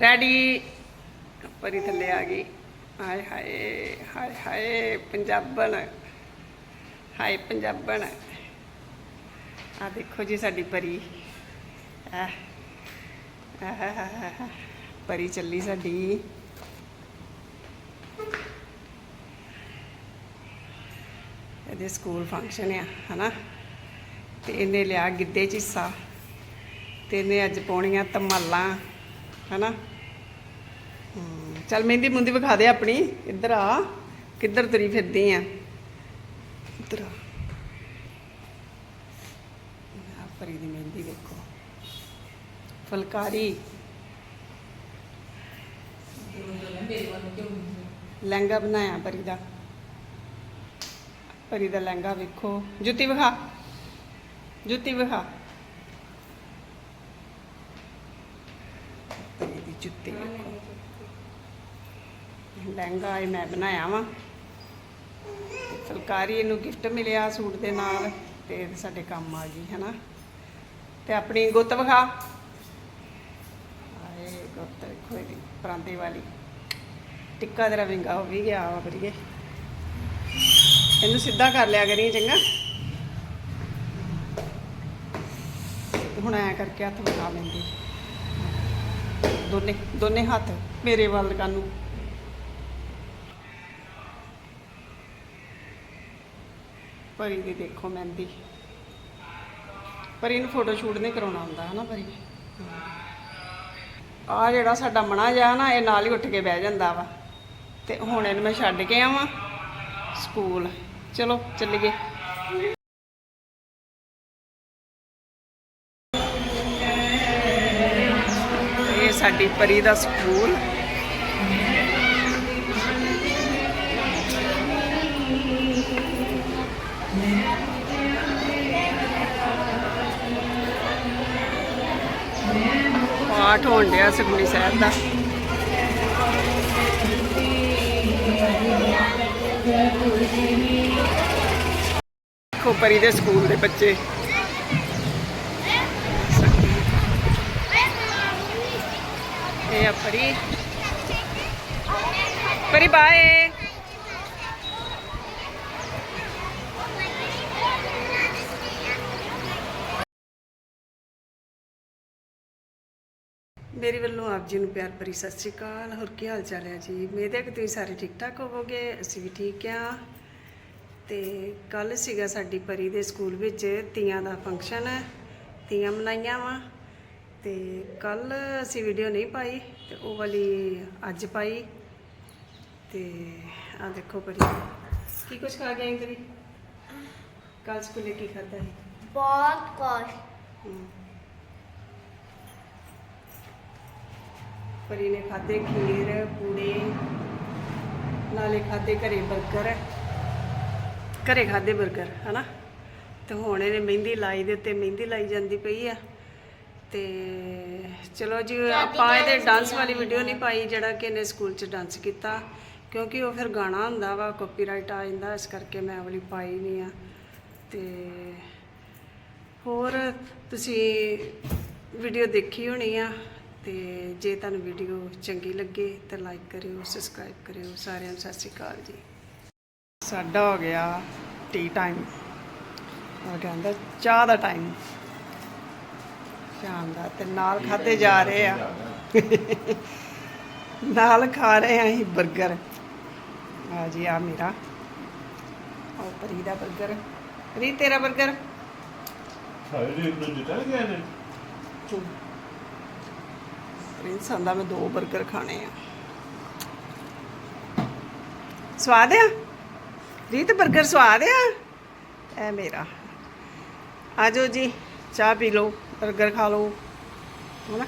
Ready ਪਰੀ ਥੱਲੇ ਆ ਗਈ। ਹਾਏ ਹਾਏ ਹਾਏ ਹਾਏ, ਪੰਜਾਬਣ। ਹਾਏ, ਪੰਜਾਬਣ। ਆ ਦੇਖੋ ਜੀ ਸਾਡੀ ਪਰੀ। ਆ ਆਹਾਹਾਹਾ। ਪਰੀ ਚੱਲੀ ਸਾਡੀ। ਇਹਦੇ ਸਕੂਲ ਫੰਕਸ਼ਨ ਆ, ਹਨਾ? ਤੇ ਇਹਨੇ ਲਿਆ ਗਿੱਧੇ ਚ ਹਿੱਸਾ। ਤੇ ਇਹਨੇ ਅੱਜ ਪਾਉਣੀਆਂ ਧਮਾਲਾਂ। ਹਨਾ? ਚੱਲ ਮਹਿੰਦੀ ਮੁੰਦੀ ਵਿਖਾ ਦੇ ਆਪਣੀ। ਇੱਧਰ ਆ। ਕਿੱਧਰ ਤੁਰੀ ਫਿਰਦੀ ਆ? ਇੱਧਰ ਆ। ਪਰੀ ਦੀ ਮਹਿੰਦੀ ਦੇਖੋ। ਫੁਲਕਾਰੀ। ਲਹਿੰਗਾ ਬਣਾਇਆ ਪਰੀ ਦਾ। ਪਰੀ ਦਾ ਲਹਿੰਗਾ ਵੇਖੋ। ਜੁੱਤੀ ਵਿਖਾ। ਜੁੱਤੀ ਵਿਖਾ। ਦੀ ਜੁੱਤੀ ਵੇਖੋ ਲਹਿੰਗਾ ਇਹ ਮੈਂ ਬਣਾਇਆ ਵਾ। ਫੁਲਕਾਰੀ ਇਹਨੂੰ ਗਿਫਟ ਮਿਲਿਆ ਸੂਟ ਦੇ ਨਾਲ ਤੇ ਸਾਡੇ ਕੰਮ ਆ ਗਈ, ਹੈਨਾ। ਤੇ ਆਪਣੀ ਗੁੱਤ ਵਿਖਾ। ਆਏ ਗੁੱਤ ਵੇਖੋ ਇਹਦੀ, ਪਰਾਂਦੇ ਵਾਲੀ। ਟਿੱਕਾ ਤੇਰਾ ਵਿੰਗਾ ਹੋ ਵੀ ਗਿਆ ਵਾ ਬਰੀਏ ਇਹਨੂੰ ਸਿੱਧਾ ਕਰ ਲਿਆ ਕਰੀ, ਚੰਗਾ। ਤੇ ਹੁਣ ਐ ਕਰਕੇ ਹੱਥ ਵਿਖਾ ਲੈਂਦੀ। ਦੋਨੇ ਦੋਨੇ ਹੱਥ ਮੇਰੇ ਵੱਲ ਕੰਨ ਪਰੀ ਦੀ ਦੇਖੋ ਮਹਿੰਦੀ। ਪਰੀ ਨੂੰ ਫੋਟੋ ਸ਼ੂਟ ਨਹੀਂ ਕਰਾਉਣਾ ਹੁੰਦਾ, ਹਨਾ ਪਰੀ ਆ ਜਿਹੜਾ ਸਾਡਾ ਮਣਾ ਜਾ ਨਾ, ਇਹ ਨਾਲ ਹੀ ਉੱਠ ਕੇ ਬਹਿ ਜਾਂਦਾ ਵਾ। ਤੇ ਹੁਣ ਇਹਨੂੰ ਮੈਂ ਛੱਡ ਕੇ ਆਵਾਂ ਸਕੂਲ। ਚਲੋ, ਚੱਲੀਏ। ਸਾਡੀ ਪਰੀ ਦਾ ਸਕੂਲ। ਪਾਠ ਹੋਣ ਡਿਆ ਸੁਖਮਨੀ ਸਾਹਿਬ ਦਾ। ਦੇਖੋ ਦੇ ਸਕੂਲ ਦੇ ਬੱਚੇ ਇਹ ਆ ਪਰੀ। ਪਰੀ ਬਾਏ ਮੇਰੇ ਵੱਲੋਂ ਆਪ ਜੀ ਨੂੰ ਪਿਆਰ ਭਰੀ ਸਤਿ ਸ਼੍ਰੀ ਅਕਾਲ। ਹੋਰ ਕੀ ਹਾਲ ਚਾਲ ਹੈ ਜੀ? ਉਮੀਦ ਹੈ ਕਿ ਤੁਸੀਂ ਸਾਰੇ ਠੀਕ ਠਾਕ ਹੋਵੋਗੇ, ਅਸੀਂ ਵੀ ਠੀਕ ਆ ਤੇ ਕੱਲ ਸੀਗਾ ਸਾਡੀ ਪਰੀ ਦੇ ਸਕੂਲ ਵਿੱਚ ਤੀਆਂ ਦਾ ਫੰਕਸ਼ਨ ਤੀਆਂ ਮਨਾਈਆਂ ਵਾ। ਤੇ ਕੱਲ ਅਸੀਂ ਵੀਡੀਓ ਨਹੀਂ ਪਾਈ। ਤੇ ਉਹ ਵਾਲੀ ਅੱਜ ਪਾਈ ਤੇ ਆ ਦੇਖੋ ਪਰੀ। ਕੀ ਕੁਝ ਖਾ ਗਏ ਇੰਦਰੀ ਕੱਲ ਸਕੂਲੇ ਕੀ ਖਾਧਾ ਸੀ? ਬਹੁਤ ਕੁਛ। ਹਮ। ਪਰੀ ਨੇ ਖਾਦੇ ਖੀਰ ਪੂੜੇ ਨਾਲੇ ਖਾਦੇ ਘਰੇ 버ਗਰ ਘਰੇ ਖਾਦੇ 버ਗਰ ਹਨਾ? ਤੇ ਹੁਣ ਇਹਨੇ ਮਹਿੰਦੀ ਲਾਈ ਦੇ ਉੱਤੇ ਮਹਿੰਦੀ ਲਾਈ ਜਾਂਦੀ ਪਈ ਆ। ਤੇ ਚਲੋ ਜੀ ਆਪਾਂ ਇਹਦੇ ਡਾਂਸ ਵਾਲੀ ਵੀਡੀਓ ਨਹੀਂ ਪਾਈ ਜਿਹੜਾ ਕਿ ਇਹਨੇ ਸਕੂਲ 'ਚ ਡਾਂਸ ਕੀਤਾ ਕਿਉਂਕਿ ਉਹ ਫਿਰ ਗਾਣਾ ਹੁੰਦਾ ਵਾ ਕਾਪੀਰਾਈਟ ਆ ਜਾਂਦਾ ਇਸ ਕਰਕੇ ਮੈਂ ਉਹ ਵਾਲੀ ਪਾਈ ਨਹੀਂ ਆ। ਤੇ ਹੋਰ ਤੁਸੀਂ ਵੀਡੀਓ ਦੇਖੀ ਹੋਣੀ ਆ ਤੇ ਜੇ ਤੁਹਾਨੂੰ ਵੀਡੀਓ ਚੰਗੀ ਲੱਗੇ ਤਾਂ ਲਾਈਕ ਕਰਿਓ ਸਬਸਕ੍ਰਾਈਬ ਕਰਿਓ ਸਾਰਿਆਂ ਨੂੰ ਸਤਿ ਸ਼੍ਰੀ ਅਕਾਲ ਜੀ। ਸਾਡਾ ਹੋ ਗਿਆ ਟੀ ਟਾਈਮ ਉਹ ਕਹਿੰਦਾ ਚਾਹ ਦਾ ਟਾਈਮ ਸ਼ਾਮ ਦਾ ਤੇ ਨਾਲ ਖਾਦੇ ਜਾ ਰਹੇ ਆ। ਨਾਲ ਖਾ ਰਹੇ ਆ ਅਸੀਂ 버ਗਰ ਆ ਜੀ ਆ ਮੇਰਾ। ਉਹ ਪਰੀ ਦਾ 버ਗਰ ਰੀ ਤੇਰਾ 버ਗਰ ਸਾਰੇ ਨੂੰ? ਦਿੱਤਾ ਗਿਆ ਨੇ ਮੈਂ ਦੋ 버ਗਰ ਖਾਣੇ ਆ। ਸਵਾਦ ਆ? ਰੀਤ 버ਗਰ ਸਵਾਦ ਆ? ਇਹ ਮੇਰਾ। ਆਜੋ ਜੀ ਚਾਹ ਪੀ ਲਓ। 버ਗਰ ਖਾ ਲਓ ਹਨਾ